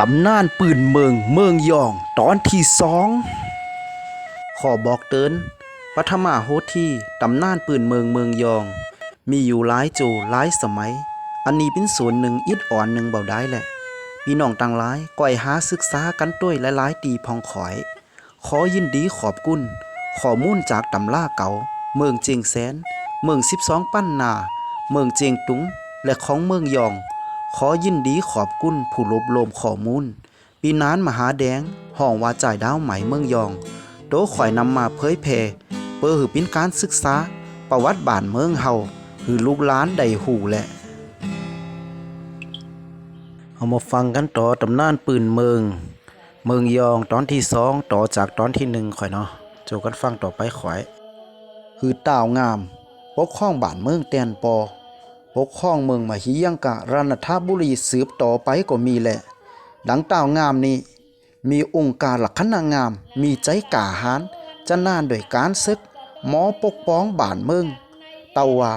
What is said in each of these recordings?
ตำนานปืนเมืองเมืองยอง ตอนที่สองขอบอกเตือนปฐมาโหที่ตำนานปืนเมืองเมืองยอง มีอยู่หลายโจหลายสมัย อันนี้เป็นส่วนหนึ่งอิดอ่อนหนึ่งเบาได้แหละพี่น้องต่างหลายก่อยหาศึกษากันด้วยหลายๆตีพองขอย ขอยินดีขอบกุญข้อมูลจากตำล่าเก่า เมืองเจียงแสน เมืองสิบสองปั้นนา เมืองเจียงตุง และของเมืองยอง ขอยินดีขอบกุญผู้รวบรวมข้อมูล ปีนานมหาแดง ห้องว่าจ่ายดาวไหมเมืองยอง โดข่อยนำมาเผยแพร่เพื่อหือเป็นการศึกษา ประวัติบ้านเมืองเฮาหือลูกหลานได้หูแหละเอามาฟังกันต่อตำนานปืนเมือง เมืองยองตอนที่สองต่อจากตอนที่หนึ่งข่อยเนาะโจกันฟังต่อไปข่อย คือต่าวงามปกครองบ้านเมืองแตนปอ ปกครองเมืองมหิยังกะรันทบุรีสืบต่อไปก็มีแหละ ดังต่าวงามนี้ มีองค์การหลักษณะงาม มีใจกาหาญจะนานโดวยการศึก หมอปกป้องบ้านเมือง เตาว่า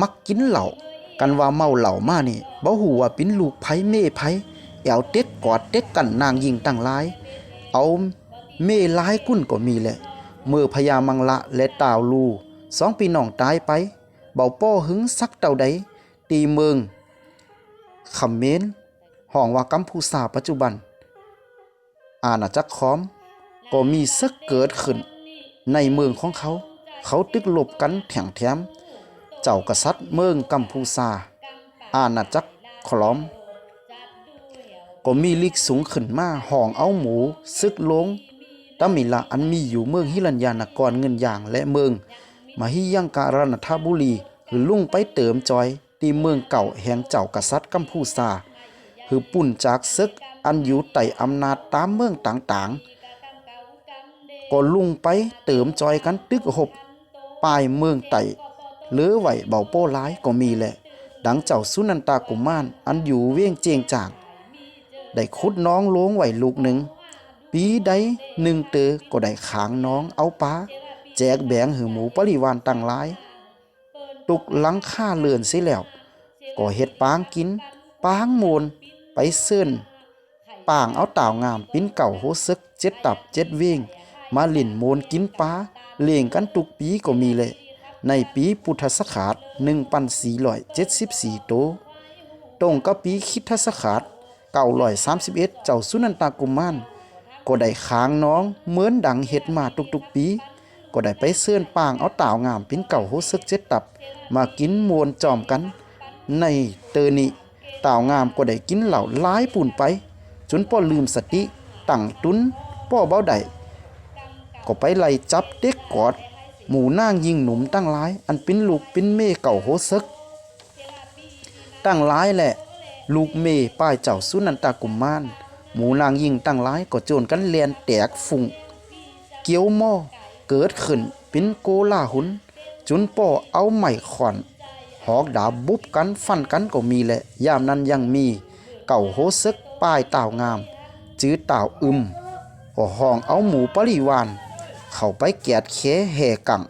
มักกินเหล้ากันว่าเมาเหล้ามานี่บ่ฮู้ว่าเป็นลูกไผเม่ไผแอวเต็กกอดเต็กกันนางยิงตั้งหลาย เอาเม่หลายกุ่นก็มีแหละเมื่อพญามังละและตาวลูสองพี่น้องตายไป เบาป้อหึงสักเต่าใด ตีเมืองขมเมนห้องว่ากัมพูชาปัจจุบัน อาณาจักรขอม ก็มีซึกเกิดขึ้น ในเมืองของเขา เขาตึกหลบกันแถงแถม เจ้ากษัตริย์เมืองกัมพูชาอาณาจักรขลอม ก็มีลิกสูงขึ้นมาห้องเอาหมู ซึกลงตามิละอันมีอยู่เมืองฮิรัญญานกรเงินอย่างและเมือง มหิยังการณทบุรีคือลุ่งไปเติมจอย ตีเมืองเก่าแห่งเจ้ากษัตริย์กัมพูชาคือปุ่นจากซึกอันอยู่ใต้อำนาจตามเมืองต่างๆ ก็ลุ่งไปเติมจอยกันตึกหบปลายเมืองไต่เหลือไหวเบาโป้ร้ายก็มีแหละ ดังเจ้าสุนันตากุมารอันอยู่เวียงเจียงจางได้ขุดน้องล้วงไหวลูกหนึ่ง ปีใดหนึ่งเตอก็ได้ขางน้องเอาปลาแจกแบงหือหมูปริวานตั้งหลาย ตุกหลังค่าเลือนสิแล้วก็เฮ็ดปางกิน ปางโมนไปเซิ่นปางเอาต่าวงามปิ้นเก่าโหซึกเจ็ดตับเจ็ดเวงมาหลินโมนกินปลาเลี้ยงกันตุกปีก็มีเลย ในปีพุทธศักราช1474โตตรงกับปีคิดทศักราช931 เจ้าสุนันตากุมารก็ได้ค้างน้องเหมือนดังเฮ็ดมาทุกๆปี ก็ได้ไปเสื่อนปางเอาต่าวงามเป็นเก่าโหซึกเจ็ดตับ มากินมวนจอมกัน ในเตอนี้ต่าวงามก็ได้กินเหล่าหลายปุ่นไป จนป้อลืมสติตั้งตุนป้อเบ้าได้ก็ไปไล่จับเด็กกอด หมูนางยิงหนุ่มตั้งหลาย อันเป็นลูกเป็นเม่เก่าโหซึก ตั้งหลายแหละ ลูกเม่ป้ายเจ้าสุนันตากุมมารหมูนางยิงตั้งหลายก็โจรกันเลียนแตกฝุ่งเกี้ยวหม้อ เกิดขึ้นเป็นโกลาหุน จุนป่อเอาไม้ขอน หอกดาบบุบกันฟันกันก็มีแหละยามนั้นยังมี เก่าโหซึกป้ายต่าวงาม จื้อต่าวอึมก็ห้องเอาหมูปริวาน เข้าไปแกดแขแห่กัง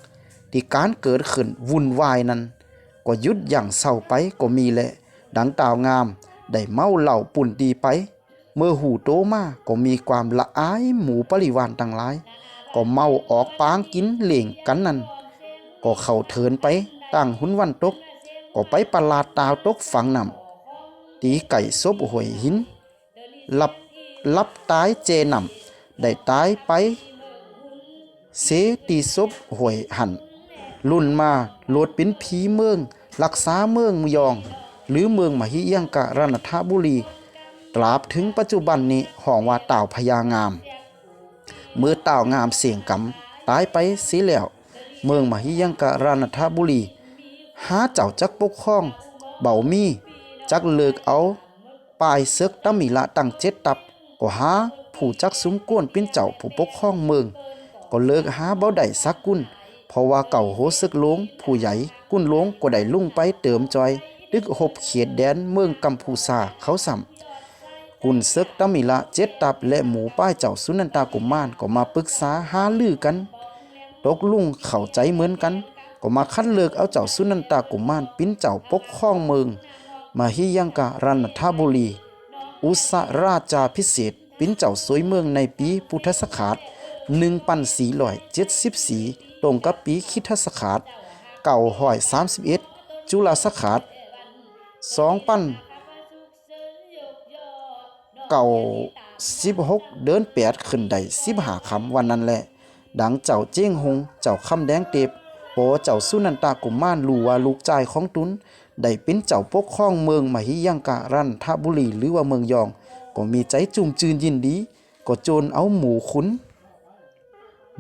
ที่การเกิดขึ้นวุ่นวายนั้น ก็ยุดอย่างเศร้าไปก็มีแหละ ดังต่าวงาม ได้เมาเหล่าปุ่นดีไป เมื่อหูโตมาก็มีความละอายหมูปริวานต่างหลาย ก็เมาออกปางกินเหล่งกันนั่นก็เข้าเถินไปตั้งหุนวันตก ก็ไปประลาดตาวตกฝังนำตีไก่ซบหวยหินหลับลับตายเจนำได้ตายไป เสตีซบหวยหันรุ่นมาโลดเป็นผีเมือง รักษาเมืองมยอง หรือเมืองมหิยังการณทบุรี ตราบถึงปัจจุบันนี้ห้องว่าต่าวพญางาม มื่อต่างามเสียงกำตายไปสีแล้ว เมืองมหิยังการาณทบุรี หาเจ้าจักปกครอง เบามี จักเลิกเอาป้ายเซึกตำมิละตั้งเจ็ดตับ ก็หาผู้จักสุมกวนเป็นเจ้าผู้ปกครองเมือง ก็เลิกหาเบาได้สักกุนเพราะว่าเก่าโหซึกลวงผู้ใหญ่กุนลวงก็ได้ลุ่งไปเติมจอยดึกหบเขตแดนเมืองกัมพูชาเขาสัม กุนซึกตมิละเจ็ดตับและหมูป้ายเจ้าสุนันตากุมารก็มาปรึกษาหาลือกันตกลุ่งเข้าใจเหมือนกัน ก็มาคัดเลือกเอาเจ้าสุนันตากุมารปิ้นเจ้าปกครองเมือง มาฮิยังการันทบุรี อุสราชาพิเศษเป็นเจ้าสวยเมืองในปีพุทธศักราช1474ตรงกับปีคริสตศักราช931จุลศักราช2000 เก่าสิบหกเดินแปดขึ้นได้สิบหาคำวันนั้นแหละ ดังเจ้าเจ้งหง เจ้าคำแดงเต็บโปเจ้าสุนันตากุมมานรู้ว่าลูกชายของตุน ได้เป็นเจ้าปกครองเมืองมหิยังการันทบุรีหรือว่าเมืองยอง ก็มีใจจุ่มจืนยินดี ก็โจรเอาหมูขุน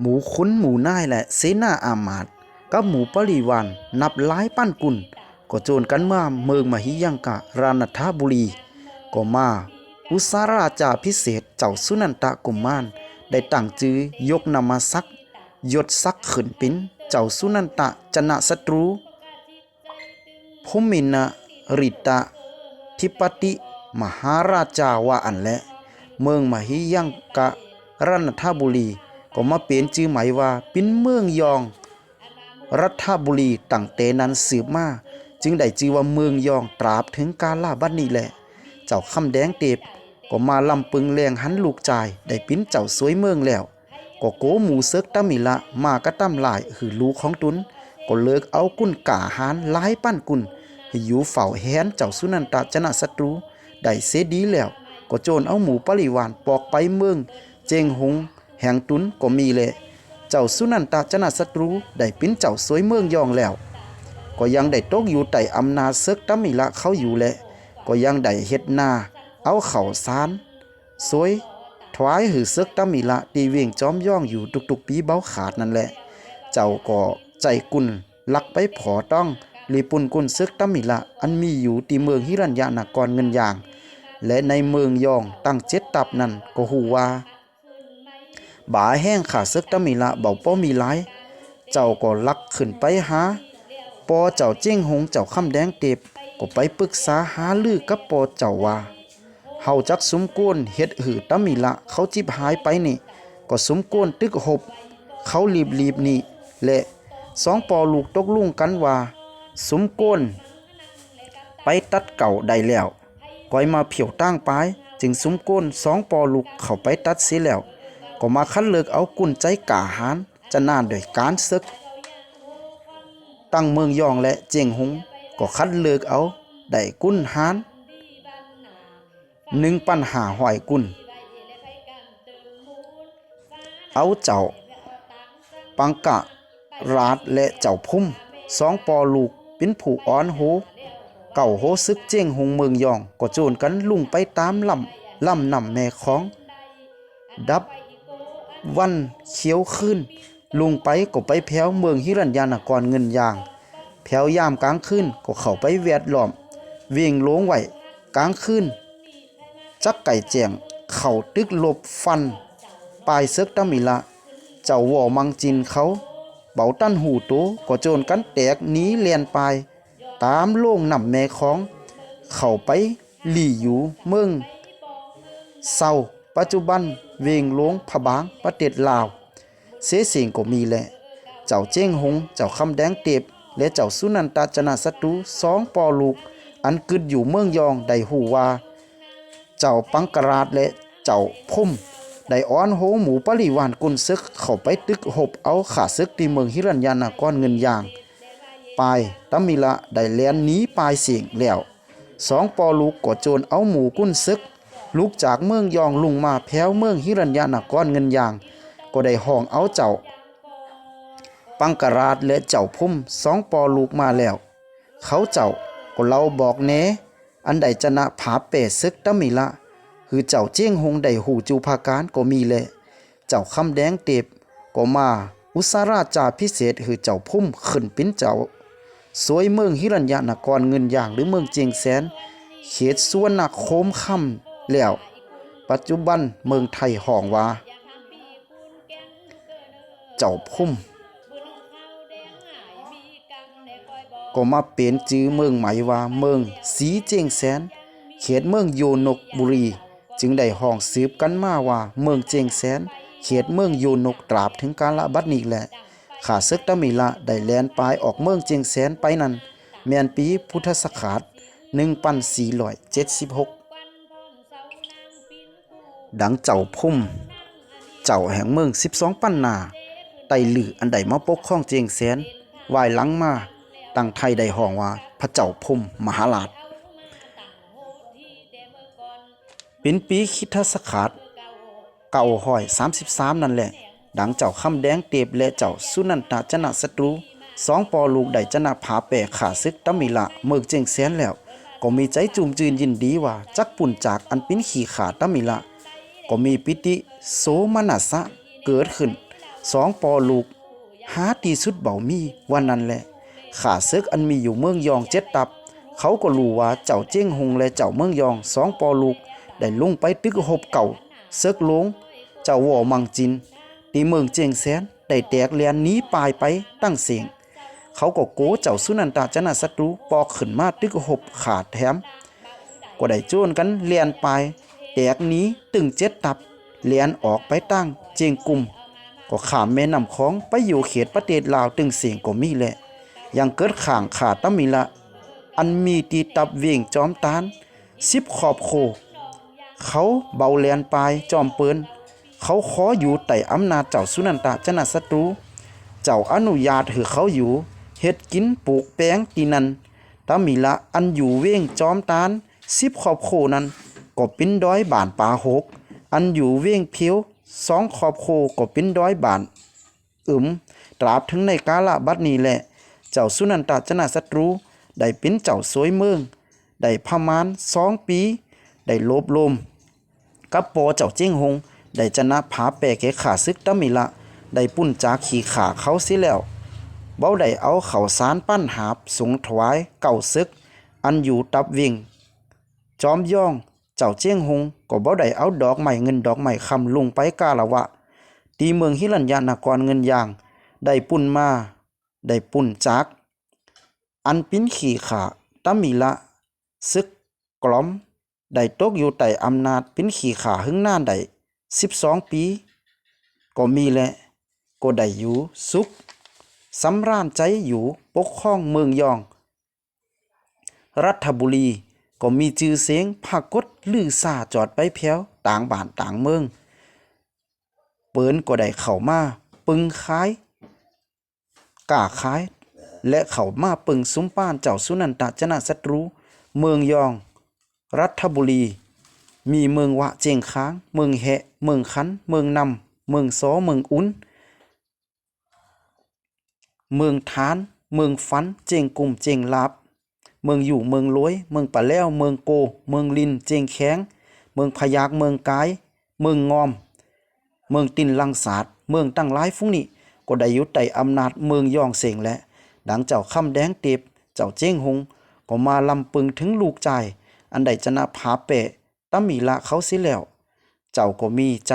หมูขุนหมูน่ายและเสนาอามาตกับหมูปริวานนับหลายปั้นกุลก็โจรกันมาเมืองมหิยังการันทบุรี ก็มา อุสาราจาพิเศษเจ้าสุนันตะกุมมารได้ตั้งจือยกนามาซักยศซักขึ้นเป็นเจ้าสุนันตะจนะศัตรูพมินะริตะทิปติมหาราชาว่าอันและ เมืองมหิยังกะรันทบุรี ก็มาเปลี่ยนชื่อหมายว่าเป็นเมืองยอง รัฐบุรีตั้งแต่นั้นสืบมาจึงได้ชื่อว่าเมืองยองตราบถึงกาลาบัดนี้แหละ เจ้าคำแดงเตบ ก็มาลำปึงแรงหันลูกจายได้ปิ้นเจ้าสวยเมืองแล้ว ก็โกหมูเซิกตามิละมากระตั้มหลายหือลูกของตุน ก็เลิกเอากุนก่าหานหลายปั้นกุนให้อยู่เฝ้าแหนเจ้าสุนันตาชนะศัตรูได้เสดีแล้ว ก็โจรเอาหมูปริวานปอกไปเมือง เจงหงแห่งตุนก็มีแหละเจ้าสุนันตาชนะศัตรูได้ปิ้นเจ้าสวยเมืองยองแล้ว ก็ยังได้ตกอยู่ใต้อำนาจเซึกตามิละเขาอยู่แหละ ก็ยังได้เฮ็ดนา เอาเข่าวสารสวยถวายหือซึกตามิละตีเวียงจอมย่องอยู่ทุกๆปีเบาขาดนั่นแหละ เจ้าก็ใจกุนลักไปผอต้องลีปุนกุนซึกตามิละอันมีอยู่ที่เมืองฮิรัญญานากรเงินยาง และในเมืองยองตั้งเจ็ดตับนั้นก็หูว่าบาแห้งขาซึกตามิละเบาป้อมีหลาย เจ้าก็ลักขึ้นไปหาปอเจ้าเจ้งหงเจ้าคำแดงเต็บก็ไปปรึกษาหาลือกับปอเจ้าว่า เฮาจักสมควรเฮ็ดหือตามีละเขาจิบหายไปนี่ ก็สมควรตึกหบ เขารีบรีบนี่ และสองปอลูกตกลุ่งกันว่าสมควรไปตัดเก่าได้แล้วก้อยมาเผียวตั้งไปจึงสมควรสองปอลูกเขาไปตัดเสียแล้ว ก็มาคัดเลือกเอากุนใจกาหารจะนานโดยการศึก ตั้งเมืองยองและเจียงหงก็คัดเลือกเอาได้กุนหาร หนึ่งปัญหาหอยกุนเอาเจ้า ปังกะราดและเจ้าพุ่มสองปอลูกเป็นผูอ้อนโหเก่าโหซึกเจียงหงเมืองยองก็โจรกันลุ่งไปตามลำลำนำแม่ของ ดับวันเขียวขึ้น ลุงไปก็ไปแพ้วเมืองฮิรัญญานกรเงินยางแพ้วยามกลางคืนก็เข้าไปแวดล้อมเวียงลงไหวกลางคืน จักไก่แจงเข่าตึกหลบฟัน ปลายเซึกตามิละเจ้าว่อมังจินเขา เบาตั้นหูโตก็โจรกันแตกหนีเลียนไป ตามโล่งนำแม่ของ เข้าไปหลี่อยู่เมืองเศร้าปัจจุบันเวงหลวงพะบางประเทศลาว เสเสียงก็มีแหละ เจ้าเจ้งหง เจ้าคำแดงเต็บและเจ้าสุนันตาจนะศัตรูสองปอลูก อันกึดอยู่เมืองยองได้หูว่า เจ้าปังกราดและเจ้าพุ่มได้อ้อนโหหมูปริวานกุนซึกเข้าไปตึกหบเอาขาซึกที่เมืองฮิรัญญานากรเงินยางปายตัมมิละได้แล่นหนีปายเสียงแล้วสองปอลูกก็โจรเอาหมูกุ้นซึก ลูกจากเมืองยองลุงมาแพ้วเมืองฮิรัญญานากรเงินยาง ก็ได้ห้องเอาเจ้า ปังกราดและเจ้าพุ่มสองปอลูกมาแล้ว เขาเจ้าก็เล่าบอกแหน อันใดชนะผาเปดซึกตะมิละคือเจ้าเจียงหงได้หูจูภาการก็มีแหละเจ้าคำแดงเต็บก็มา อุสาราจาพิเศษคือเจ้าพุ่มขึ้นเป็นเจ้า สวยเมืองฮิรัญญานครเงินอย่างหรือเมืองเจียงแสน เขตสวนนักโคมคำแล้ว ปัจจุบันเมืองไทยห้องว่า เจ้าพุ่ม ก็มาเปลี่ยนจื้อเมืองใหม่ว่าเมืองสีเจียงแสน เขตเมืองโยนกบุรี จึงได้ห้องสืบกันมาว่าเมืองเจียงแสน เขตเมืองโยนกตราบถึงการละบัดนี้แหละขาซึกตะมิละได้แลนปลายออกเมืองเจียงแสนไปนั้นแม่นปีพุทธศักราช1476 ดังเจ้าพุ่ม เจ้าแห่งเมือง 12 ปั้นนาไตหลืออันใดมาปกครองเจียงแสนวายหลังมา ตั้งไทยได้ห้องว่าพระเจ้าพุ่มมหาราชเป็นปีคิทศักราชเก่าห้อย33นั่นแหละ ดังเจ้าคำแดงเตบและเจ้าสุนันตาจนะศัตรูสองปอลูกได้จนะผาแปรขาซึกตมิละเมิกเจงแสนแล้ว ก็มีใจจุ่มจืนยินดีว่า จักปุ่นจากอันเป็นขี่ขาตมิละ ก็มีปิติโสมนัสสะเกิดขึ้นสองปอลูกหาตีสุดเบามีวันนั้นแหละ ขาซึกอันมีอยู่เมืองยองเจ็ดตับ เขาก็รู้ว่าเจ้าเจ้งหงและเจ้าเมืองยองสองปอลูก ได้ลงไปตึกหบเก่าเซึกลงเจ้าว่อมังจินตีเมืองเจียงแสนได้แตกเลียนหนีปลายไปตั้งเสียง เขาก็โก้เจ้าสุนันตาจนะศัตรูปอกขึ้นมาตึกหบขาดแถม ก็ได้โจนกันเลียนไปแตกหนี้ตึงเจ็ดตับเลียนออกไปตั้งเจียงกลุ่มก็ขามแม่น้ำของไปอยู่เขตประเทศลาวตึงเสียงก็มีแหละ ยังเกิดข่างขาดตะมีละ อันมีตีตับเวียงจอมตานสิบขอบโค เขาเบาแลนปลายจอมเปินเขาขออยู่ใต้อำนาจเจ้าสุนันตาจนะศัตรู เจ้าอนุญาตให้เขาอยู่เฮ็ดกินปลูกแป้งตีนันตามีละอันอยู่เว้งจอมตานสิบขอบโคนั้นก็เป็นด้อยบานป่าหก อันอยู่เว้งเพียวสองขอบโคก็เป็นด้อยบานอึมตราบถึงในกาละบัดนี้แหละ เจ้าสุนันตาจนาศัตรู ได้เป็นเจ้าสวยเมือง ได้พมานสองปี ได้ลบลมกับปอเจ้าเจ้งหง ได้ชนะผาแปรแก่ขาซึกตะมิละ ได้ปุ้นจากขี่ขาเขาเสิแล้วเบ้าได้เอาเข่าสารปั้นหาบสูงถวายเก่าซึก อันอยู่ตับวิงจอมย่อง เจ้าเจียงหง ก็บ่ได้เอาดอกไม้เงินดอกไม้คำลุงไปกาละวะ ตีเมืองฮิรัญญานครเงินยาง ได้ปุ่นมา ได้ปุ่นจากอันปิ้นขี่ขาตะมีละซึกกล่อม ได้ตกอยู่ใต้อำนาจปิ้นขี่ขาหึงนานได้สิบสองปี ก็มีแหละก็ได้อยู่สุขสำราญใจอยู่ปกครองเมืองยอง รัฐบุรีก็มีชื่อเสียงพากดลือซาจอดไปแพ้วต่างบ้านต่างเมือง เปิ้นก็ได้เข้ามา ปึงขาย กล้าขาย และเขามาปึงซุ้มป้านเจ้าสุนันตจนะศัตรู เมืองยอง รัฐบุรี มีเมืองวะเจงค้าง เมืองแหะ เมืองคัน เมืองนำ เมืองซอเมืองอุ้น เมืองทาน เมืองฟัน เจงกลุ่มเจงลาบ เมืองอยู่เมืองลวย เมืองปะแล้ว เมืองโก เมืองลิน เจงแข้ง เมืองพยาก เมืองกาย เมืองงอม เมืองตินลังสาดเมืองตั้งหลายฟุ้งนี้ ก็ได้อยู่ใต้อำนาจเมืองยองเสงและ ดังเจ้าคำแดงเตบเจ้าเจ้งหงก็มาลำปึงถึงลูกใจ อันใดจะนาผาเปะตั้มมีละเขาสิแล้ว เจ้าก็มีใจ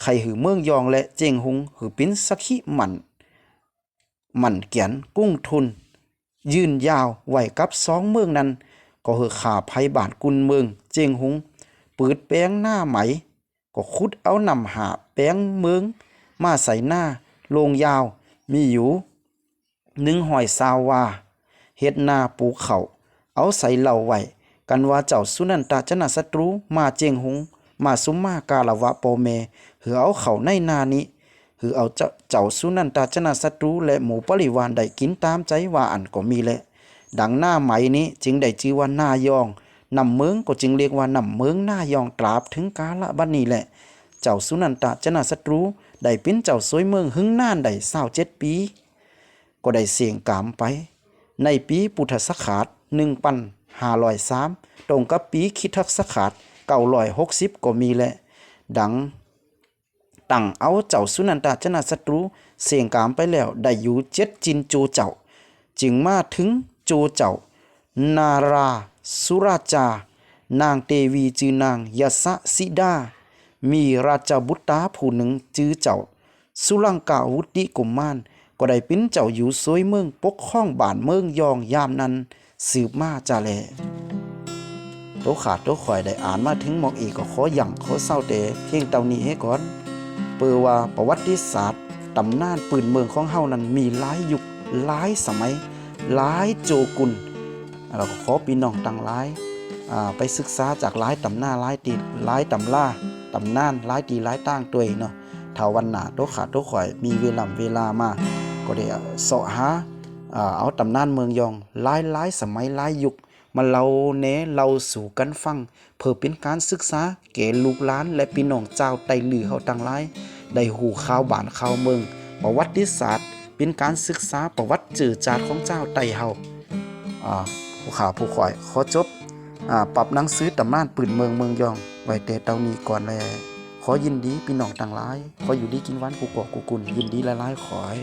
ใครหือเมืองยองและเจ้งหงหือปิ้นสักขีหมันหมันเกียนกุ้งทุน ยืนยาวไหวกับสองเมืองนั้น ก็หือขาภัยบาทกุนเมือง เจงหงปืดแป้งหน้าไหม ก็คุดเอานำหาแป้งเมือง มาใส่หน้า โลงยาว มีอยู่หนึ่งหอยซาววาเฮ็ดนาปูเขาเอาใส่เหล่าไว้กันว่าเจ้าสุนันตาจนะศัตรูมาเจียงหงมาสุมมากาละวะโปเมหือเอาเขาในนานี้หือเอาเจ้าเจ้าสุนันตาจนะศัตรูและหมูปริวานได้กินตามใจว่าอันก็มีแหละดังหน้าไหมนี้จึงได้ชื่อว่าหน้ายองนำเมืองก็จึงเรียกว่านำเมืองหน้ายองตราบถึงกาละบัดนี้แหละ เจ้าสุนันตาจนะศัตรู ได้เป็นเจ้าสวยเมืองหึงน่านได้เศร้าเจ็ดปี ก็ได้เสียงกามไป ในปีพุทธศักราชหนึ่งปันห้าร้อยสามตรงกับปีคริดศักราชเก้าร้อยหกสิบก็มีแหละ ดังตั้งเอาเจ้าสุนันตาจนาศัตรูเสียงกามไปแล้วได้อยู่เจ็ดจินโจเจ้า จึงมาถึงโจเจ้า นารา สุราจา นางเตวีจือนางยสะสิดา มีราชบุตราผู้หนึ่งจื้อเจ้า สุลังกาวุติกุมมาน ก็ได้เป็นเจ้าอยู่สวยเมืองปกครองบ้านเมืองยองยามนั้น สืบมาจาแลโตขาดโตข่อยได้อ่านมาถึงมอกอีกก็ขอหยั่งขอเศร้าแต่เพียงเต่านี้ให้ก่อน เปิดว่าประวัติศาสตร์ตำนานปืนเมืองของเฮานั้นมีหลายยุคหลายสมัยหลายโจกุลเราก็ขอพี่น้องตังหลายอ่าไปศึกษาจากหลายตำหน้าหลายตีหลายตำล่า ตำนานหลายดีหลายต่างตัวเองเนาะถ้าวันหนาตัวขาดตัวข่อยมีเวลาเวลามา ก็ได้เสาะหาอ่าเอาตำนานเมืองยองหลายหลายสมัยหลายยุคมาเล่าแหนเล่าสู่กันฟัง เพื่อเป็นการศึกษาแก่ลูกหลานและพี่น้องเจ้าไต้ลือเฮาต่างหลายได้หูข่าวบ้านข่าวเมือง ประวัติศาสตร์ เป็นการศึกษาประวัติจือจาดของเจ้าไตเฮาอ่าผู้ข่าวผู้ข่อยขอจบอ่าปรับหนังสือตำนานปืนเมืองเมืองยอง ไว้แต่เท่านี้ก่อนแลขอยินดีพี่น้องต่างหลาย ขออยู่ดีกินหวันกูกอกกูกุนยินดีหลายๆขอให้